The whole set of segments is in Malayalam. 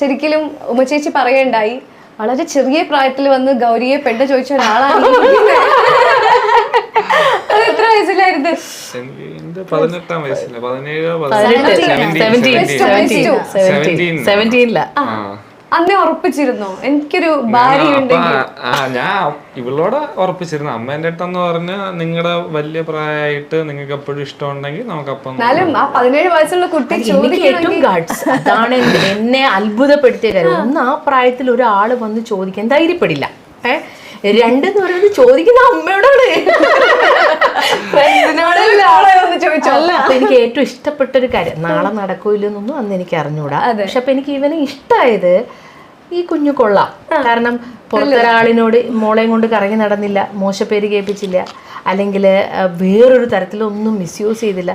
ശരിക്കും ഉമ്മച്ചേച്ചി പറയണ്ടായി. വളരെ ചെറിയ പ്രായത്തിൽ വന്ന് ഗൗരിയെ പെണ്ണ് ചോദിച്ച ഒരാളാണ് എത്ര വയസ്സിലായിരുന്നു? പതിനെട്ടാം വയസ്സില്ല പതിനേഴോ പതിനെട്ട്. അന്നേ ഉറപ്പിച്ചിരുന്നോ. എനിക്കൊരു ഞാൻ ഭാര്യ ആ ഞാൻ ഇവളോട് ഉറപ്പിച്ചിരുന്നു. അമ്മേന്റെ അടുത്തെന്ന് പറഞ്ഞ നിങ്ങളുടെ വലിയ പ്രായമായിട്ട് നിങ്ങൾക്ക് എപ്പോഴും ഇഷ്ടമുണ്ടെങ്കിൽ നമുക്ക് അപ്പം എന്നാലും ആ പതിനേഴ് വയസ്സുള്ള കുട്ടി എനിക്ക് ഏറ്റവും ഗഡ്സ് അതാണ് എന്നെ അത്ഭുതപ്പെടുത്തിയ കാര്യം. ഒന്ന് ആ പ്രായത്തിൽ ഒരാൾ വന്ന് ചോദിക്കാൻ ധൈര്യപ്പെടില്ല. ഏഹ് രണ്ടെന്ന് പറയുന്നത് ചോദിക്കുന്ന അമ്മയോടാണ്. അപ്പൊ എനിക്ക് ഏറ്റവും ഇഷ്ടപ്പെട്ട ഒരു കാര്യം നാളെ നടക്കൂലെന്നൊന്നും അന്ന് എനിക്ക് അറിഞ്ഞൂടാ. പക്ഷെ അപ്പൊ എനിക്ക് ഇവനെ ഇഷ്ടമായത് ഈ കുഞ്ഞു കൊള്ളാം. കാരണം പുറത്തൊരാളിനോട് മോളെയും കൊണ്ട് കറങ്ങി നടന്നില്ല മോശപ്പേര് കേൾപ്പിച്ചില്ല അല്ലെങ്കിൽ വേറൊരു തരത്തിലൊന്നും മിസ്യൂസ് ചെയ്തില്ല.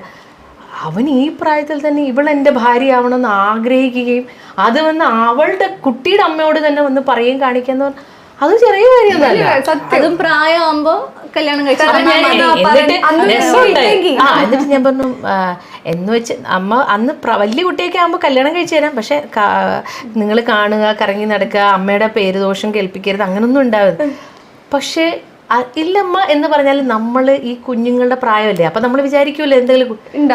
അവൻ ഈ പ്രായത്തിൽ തന്നെ ഇവൾ എന്റെ ഭാര്യയാവണമെന്ന് ആഗ്രഹിക്കുകയും അത് വന്ന് അവളുടെ കുട്ടിയുടെ അമ്മയോട് തന്നെ വന്ന് പറയുകയും കാണിക്കുക എന്ന് പറഞ്ഞാൽ അത് ചെറിയ കാര്യമല്ല അതും പ്രായമാകുമ്പോ കല്യാണം എന്നിട്ട് ആ എന്നിട്ട് ഞാൻ പറഞ്ഞു എന്ന് വെച്ച് അമ്മ അന്ന് വലിയ കുട്ടിയൊക്കെ ആകുമ്പോൾ കല്യാണം കഴിച്ചു തരാം. പക്ഷെ നിങ്ങൾ കാണുക കറങ്ങി നടക്കുക അമ്മയുടെ പേര് ദോഷം കേൾപ്പിക്കരുത് അങ്ങനൊന്നും ഉണ്ടാവരുത്. പക്ഷേ ഇല്ലമ്മ എന്ന് പറഞ്ഞാൽ നമ്മൾ ഈ കുഞ്ഞുങ്ങളുടെ പ്രായമല്ലേ? അപ്പൊ നമ്മൾ വിചാരിക്കുമല്ലോ എന്തെങ്കിലും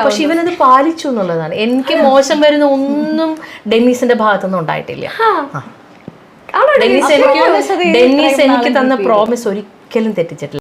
പക്ഷെ ഇവനത് പാലിച്ചു എന്നുള്ളതാണ്. എനിക്ക് മോശം വരുന്ന ഒന്നും ഡെന്നീസിന്റെ ഭാഗത്തുനിന്നും ഉണ്ടായിട്ടില്ല. ആ. ഡെന്നീസ് എനിക്ക് ഡെന്നീസ് എനിക്ക് തന്ന പ്രോമിസ് ഒരിക്കലും തെറ്റിച്ചിട്ടില്ല.